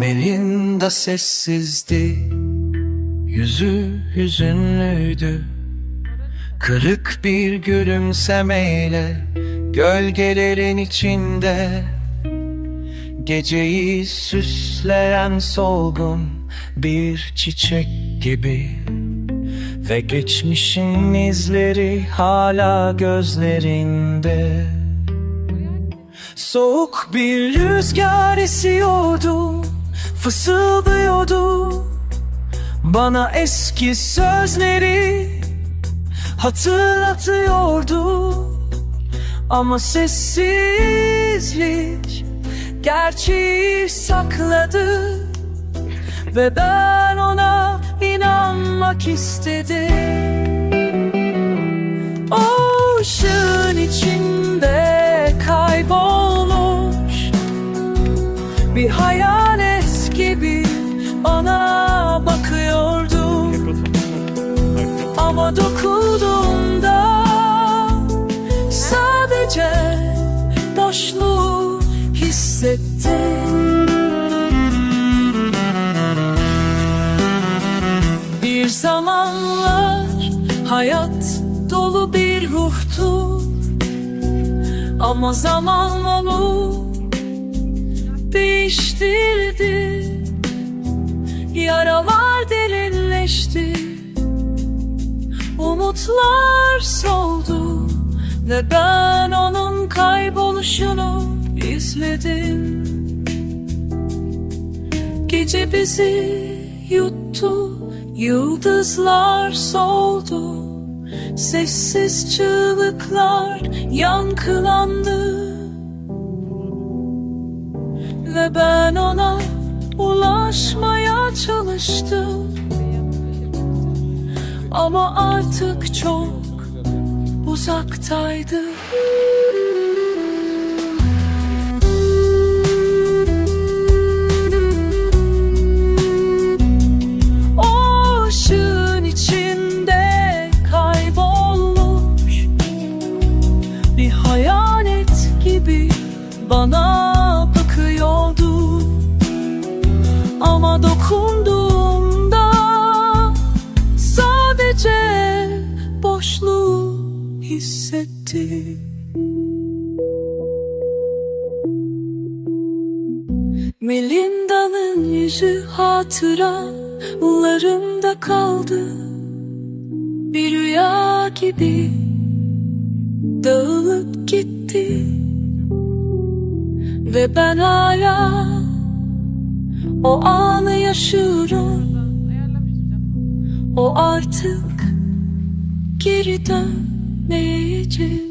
anda sessizdi Yüzü hüzünlüydü. Kırık bir gülümsemeyle Gölgelerin içinde. Geceyi süsleyen solgun Bir çiçek gibi. Ve geçmişin izleri hala gözlerinde. Soğuk bir rüzgar esiyordu Fısıldıyordu. Bana eski sözleri Hatırlatıyordu. Ama sessizlik Gerçeği sakladı. Ve ben ona inanmak istedim. O ışığın içinde kaybolmuş Bir gibi bana bakıyordu Ama dokunduğumda sadece boşluğu hissettim. Bir zamanlar hayat dolu bir ruhtu. Ama zaman onu değiştirdi Yaralar derinleşti. Umutlar soldu. Ve ben onun kayboluşunu izledim. Gece bizi yuttu. Yıldızlar soldu. Sessiz çığlıklar yankılandı. Ve ben ona Ama artık çok uzaktaydı. O içinde kaybolmuş Bir hayalet gibi bana hissettim Melinda'nın yüzü hatıralarımda kaldı. Bir rüya gibi dağılıp gitti. Ve ben hala o anı yaşıyorum. O artık geri dönmeyecek